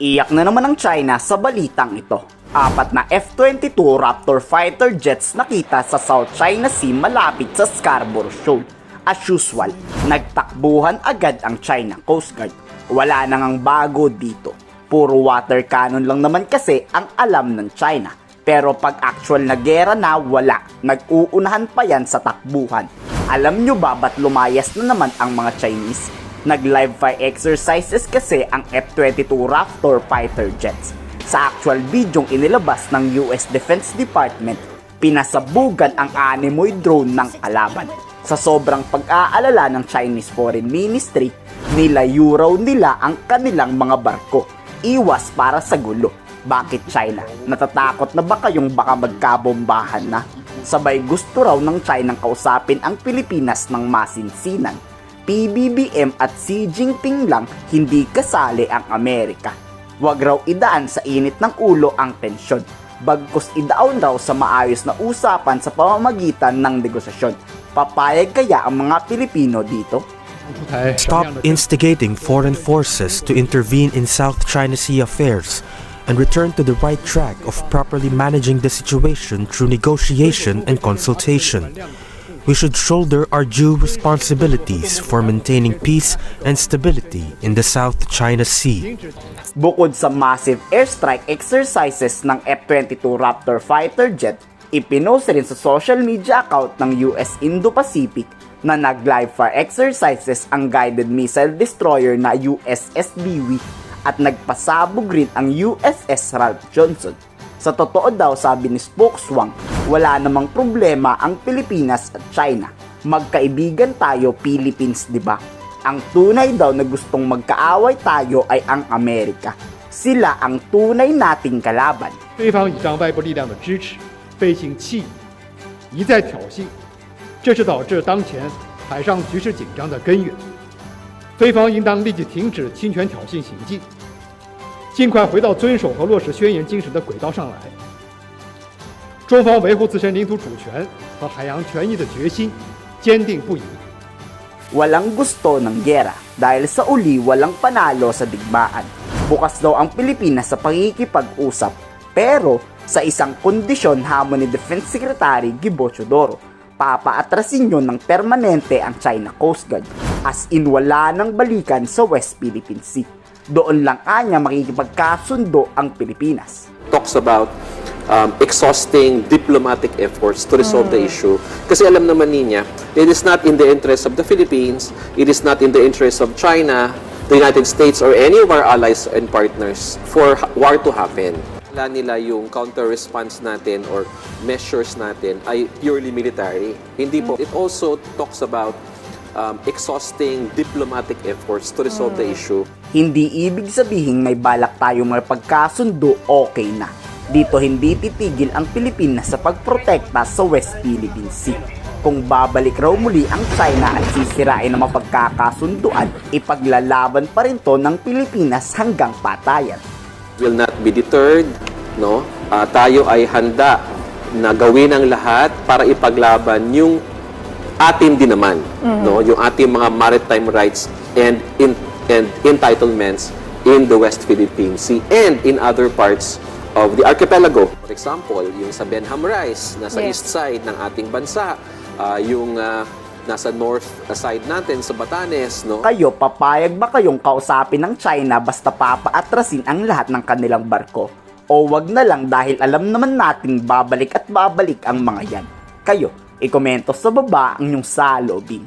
Iyak na naman ang China sa balitang ito. Apat na F-22 Raptor fighter jets nakita sa South China Sea malapit sa Scarborough Shoal. As usual, nagtakbuhan agad ang China Coast Guard. Wala nang ang bago dito. Puro water cannon lang naman kasi ang alam ng China. Pero pag actual na gera na, wala. Nag-uunahan pa yan sa takbuhan. Alam nyo ba ba't lumayas na naman ang mga Chinese? Nag-live fire exercises kasi ang F-22 Raptor fighter jets. Sa actual videong inilabas ng US Defense Department, pinasabugan ang animoy drone ng kalaban. Sa sobrang pag-aalala ng Chinese Foreign Ministry, nilayo raw nila ang kanilang mga barko. Iwas para sa gulo. Bakit China? Natatakot na ba kayong baka magkabombahan na? Sabay gusto raw ng China kausapin ang Pilipinas ng masinsinan. PBBM at Xi Jinping lang hindi kasali ang Amerika. Huwag raw idaan sa init ng ulo ang tensyon. Bagkus idaon raw sa maayos na usapan sa pamamagitan ng negosasyon. Papayag kaya ang mga Pilipino dito? Stop instigating foreign forces to intervene in South China Sea affairs and return to the right track of properly managing the situation through negotiation and consultation. We should shoulder our due responsibilities for maintaining peace and stability in the South China Sea. Bukod sa massive airstrike exercises ng F-22 Raptor fighter jet, ipinost rin sa social media account ng US Indo-Pacific na nag-live fire exercises ang guided missile destroyer na USS Dewey at nagpasabog rin ang USS Ralph Johnson. Sa totoo daw sabi ni Spokeswang, wala namang problema ang Pilipinas at China. Magkaibigan tayo Philippines, di ba? Ang tunay daw na gustong magkaaway tayo ay ang Amerika. Sila ang tunay nating kalaban. 对方倚仗外部力量的支持，背信弃义，一再挑衅，这是导致当前海上局势紧张的根源。菲方应当立即停止侵权挑衅行径，尽快回到遵守和落实宣言精神的轨道上来。 中方维护自身领土主权和海洋权益的决心坚定不移。 Walang gusto ng gera dahil sa uli walang panalo sa digmaan. Bukas daw ang Pilipinas sa pakikipag-usap pero sa isang kondisyon hamon ni Defense Secretary Gibo Chodoro. Papaatrasin nyo ng permanente ang China Coast Guard as in wala ng balikan sa West Philippine Sea. Doon lang anya makikipagkasundo ang Pilipinas. talks about um, exhausting diplomatic efforts to resolve the issue. Kasi alam naman niya, it is not in the interest of the Philippines, it is not in the interest of China, the United States, or any of our allies and partners for war to happen. Wala nila yung counter-response natin or measures natin ay purely military. Hindi po. It also talks about um, exhausting diplomatic efforts to resolve the issue. Hindi ibig sabihin may balak tayo magpagkasundo, okay na. Dito hindi titigil ang Pilipinas sa pagprotekta sa West Philippine Sea. Kung babalik raw muli ang China at sisirain ang mapagkakasunduan, ipaglalaban pa rin to ng Pilipinas hanggang patayan. will not be deterred, no? Ah, tayo ay handa na gawin ang lahat para ipaglaban yung atin din naman, no? Yung ating mga maritime rights and in and entitlements in the West Philippine Sea and in other parts of the archipelago. For example, yung sa Benham Rice, nasa Yes. east side ng ating bansa, ah, yung ah, nasa north side natin sa Batanes, no? Kayo, papayag ba kayong kausapin ng China basta papaatrasin ang lahat ng kanilang barko? O wag na lang dahil alam naman nating babalik at babalik ang mga yan? Kayo, ikomento sa baba ang inyong salobin.